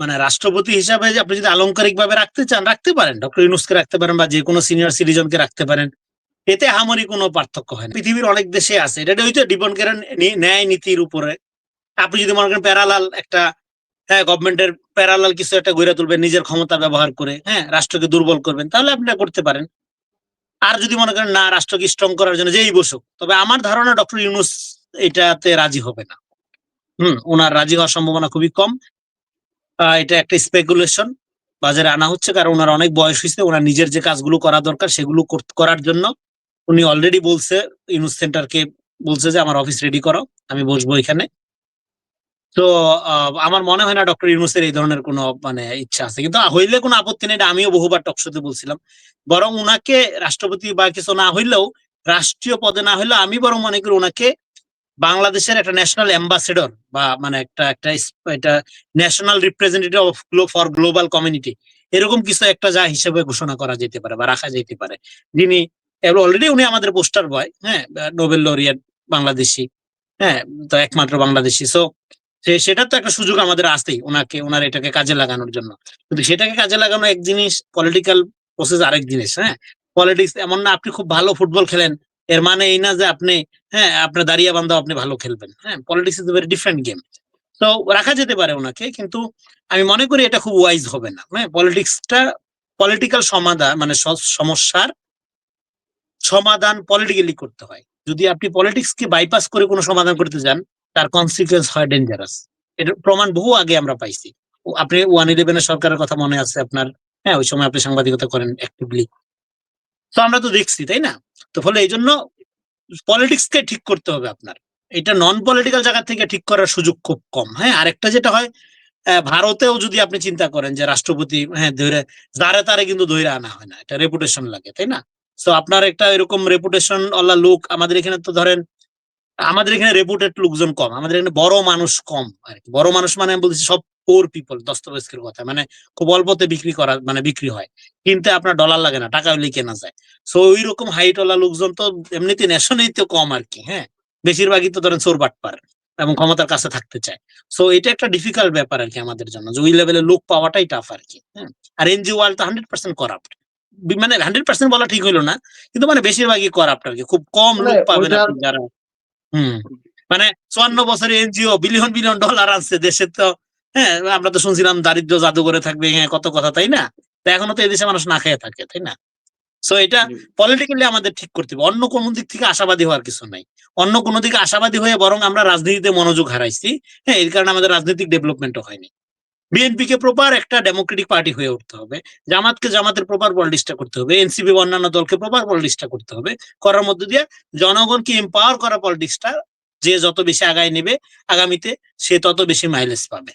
মানে রাষ্ট্রপতি হিসাবে আপনি যদি আলংকারিক ভাবে রাখতে চান, রাখতে পারেন। ডক্টর ইউনুসকে রাখতে পারেন বা যে কোনো সিনিয়র সিটিজনকে রাখতে পারেন। এতে হামারি কোনো পার্থক্য হয় না। পৃথিবীর অনেক দেশে আছে। এটা হয়তো ডিপেন্ড করেন ন্যায় নীতির উপরে। আপনি যদি মনে করেন প্যারালাল একটা হ্যাঁ গভর্নমেন্টের প্যারালাল কিছু একটা গড়ে তুলবেন, নিজের ক্ষমতা ব্যবহার করে হ্যাঁ রাষ্ট্রকে দুর্বল করবেন, তাহলে আপনি করতে পারেন। আর যদি মনে করেন না, রাষ্ট্রকে স্ট্রং করার জন্য যেই বসুক, তবে আমার ধারণা ডক্টর ইউনুস এটাতে রাজি হবে না। হুম ওনার রাজি হওয়ার সম্ভাবনা খুবই কম। এটা একটা স্পেকুলেশন বাজারে আনা হচ্ছে, কারণ ওনার অনেক বয়স হয়েছে, ওনার নিজের যে কাজগুলো করা দরকার, সেগুলো কর- করার জন্য উনি অলরেডি বলছে, ইউনুস সেন্টারকে বলছে যে, আমার অফিস রেডি করো, আমি বসবো এখানে। তো আমার মনে হয় না ডক্টর ইউনুসের এই ধরনের কোনো মানে ইচ্ছা আছে। কিন্তু হইলে কোনো আপত্তি নেই, এটা আমিও বহুবার টকশোতে বলছিলাম। বরং উনাকে রাষ্ট্রপতি বা কিছু না হইলেও, রাষ্ট্রীয় পদে না হইলেও, আমি বরং মনে করি ওনাকে বাংলাদেশের একটা ন্যাশনাল অ্যাম্বাসেডর বা মানে একটা একটা এটা national representative of glow for global community এরকম কিছু একটা যা হিসেবে ঘোষণা করা যেতে পারে বা রাখা যেতে পারে। যিনি অলরেডি উনি আমাদের পোস্টার বয় হ্যাঁ নোবেল লরিয়েট বাংলাদেশি হ্যাঁ তো একমাত্র বাংলাদেশি। সো সেটা তো একটা সুযোগ আমাদের আসতেই ওনাকে, ওনার এটাকে কাজে লাগানোর জন্য। কিন্তু সেটাকে কাজে লাগানো এক জিনিস পলিটিক্যাল প্রসেস আরেক জিনিস হ্যাঁ। পলিটিক্স এমন না, আপনি খুব ভালো ফুটবল খেলেন এর মানে এই না যে আপনি হ্যাঁ আপনার দাঁড়িয়ে বান্ধব আপনি ভালো খেলবেন। হ্যাঁ politics is very different game তো রাখা যেতে পারে ওনাকে, কিন্তু আমি মনে করি এটা খুব ওয়াইজ হবে না। হ্যাঁ পলিটিক্সটা পলিটিক্যাল সমাধান মানে সমস্যার সমাধান পলিটিক্যালি করতে হয়। যদি আপনি পলিটিক্স কে বাইপাস করে কোনো সমাধান করতে যান, তার কনসিকুয়েন্স হয় ডেঞ্জারাস এটার প্রমাণ বহু আগে আমরা পাইছি। আপনি ওয়ান ইলেভেনের সরকারের কথা মনে আছে আপনার? হ্যাঁ ওই সময় আপনি সাংবাদিকতা করেন অ্যাক্টিভলি তো আমরা তো দেখছি, তাই না? তো ফলে এই জন্য পলিটিক্স কে ঠিক করতে হবে আপনার। এটা নন পলিটিক্যাল জায়গা থেকে ঠিক করার সুযোগ খুব কম। হ্যাঁ আরেকটা যেটা হয় ভারতেও যদি আপনি চিন্তা করেন যে রাষ্ট্রপতি হ্যাঁ ধরে যারে তারে কিন্তু ধরে আনা হয় না। এটা রেপুটেশন লাগে, তাই না? তো আপনার একটা এরকম রেপুটেশন ওলা লোক, আমাদের এখানে তো ধরেন, আমাদের এখানে রেপুটেড লোকজন কম, আমাদের এখানে বড় মানুষ কম আর বড় মানুষ মানে আমি বলছি সব পোর পিপল দস্তবেস্কের কথা। মানে খুব অল্পতে বিক্রি করা মানে বিক্রি হয়। কিনতে আপনার ডলার লাগে না টাকা হলেই কেনা যায়। সো ওই রকম হাইট ওলা লোকজন তো এমনিতে ন্যাশনালি তো কম আর কি হ্যাঁ? বেশিরভাগই তো ধরেন চোর বাটপার এবং ক্ষমতার কাছে থাকতে চায়। সো এটা একটা ডিফিকাল্ট ব্যাপার আর কি আমাদের জন্য যে ওই লেভেলের লোক পাওয়াটাই টাফ আর কি আর এনজিও ওয়ার্ল্ড তো হান্ড্রেড পার্সেন্ট করাপ্ট মানে হান্ড্রেড পার্সেন্ট বলা ঠিক হইল না কিন্তু মানে বেশিরভাগই করাপ্ট আর কি খুব কম মানে লোক পাবেন আপনি যারা হুম। মানে চুয়ান্ন বছরে এনজিও বিলিয়ন বিলিয়ন ডলার আছে দেশে তো হ্যাঁ আমরা তো শুনছিলাম দারিদ্র জাদুঘরে থাকবে হ্যাঁ কত কথা তাই না? তো এখনও তো এদেশে মানুষ না খেয়ে থাকে তাই না? সো এটা পলিটিক্যালি আমাদের ঠিক করতে হবে। অন্য কোনো দিক থেকে আশাবাদী হওয়ার কিছু নাই। অন্য কোনো দিকে আশাবাদী হয়ে বরং আমরা রাজনীতিতে মনোযোগ হারাইছি হ্যাঁ এর কারণে আমাদের রাজনৈতিক ডেভেলপমেন্টও হয়নি। বিএনপি কে প্রপার একটা ডেমোক্রেটিক পার্টি হয়ে উঠতে হবে। জামাতকে জামাতের প্রপার পলিটিক্সটা করতে হবে। এনসিপি অন্যান্য দলকে প্রপার পলিটিক্সটা করতে হবে। করার মধ্যে দিয়ে জনগণকে এম্পাওয়ার করা পলিটিক্সটা যে যত বেশি আগায় নেবে আগামীতে সে তত বেশি মাইলেজ পাবে।